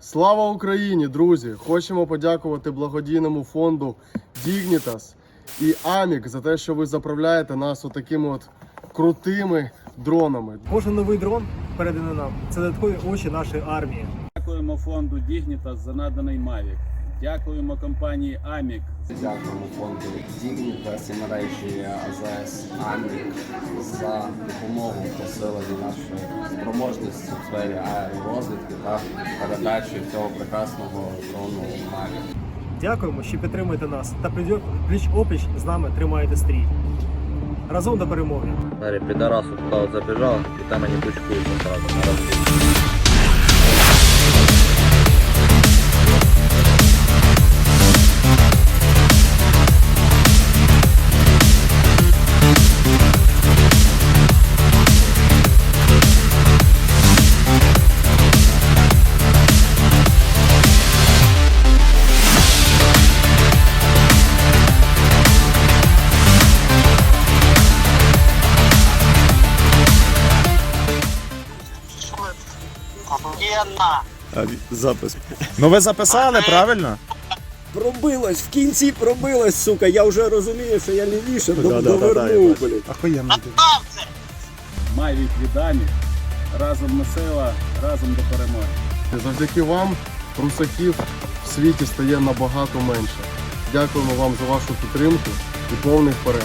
Слава Україні, друзі! Хочемо подякувати благодійному фонду Dignitas і Амік за те, що ви заправляєте нас отакими от крутими дронами. Кожен новий дрон переданий нам це додаткові очі нашої армії. Дякуємо фонду Dignitas за наданий Mavic. Дякуємо компанії Amic Дякуємо фонду і мережі АЗС Амік за допомогу в посиленні нашої спроможності в сфері аеророзвідки та передачі цього прекрасного дрону Маві. Дякуємо, що підтримуєте нас та пліч опліч з нами тримаєте стрій. Разом до перемоги. Вот забежал, и там они кучкуются сразу на. Запис. Ну ви записали, правильно? Пробилось, в кінці пробилось, сука. Я вже розумію, що я лівіше до- довернув, блядь. Охуєнно. Mavic від Amic. Разом ми сила, разом до перемоги. Завдяки вам русаків в світі стає набагато менше. Дякуємо вам за вашу підтримку і повний вперед.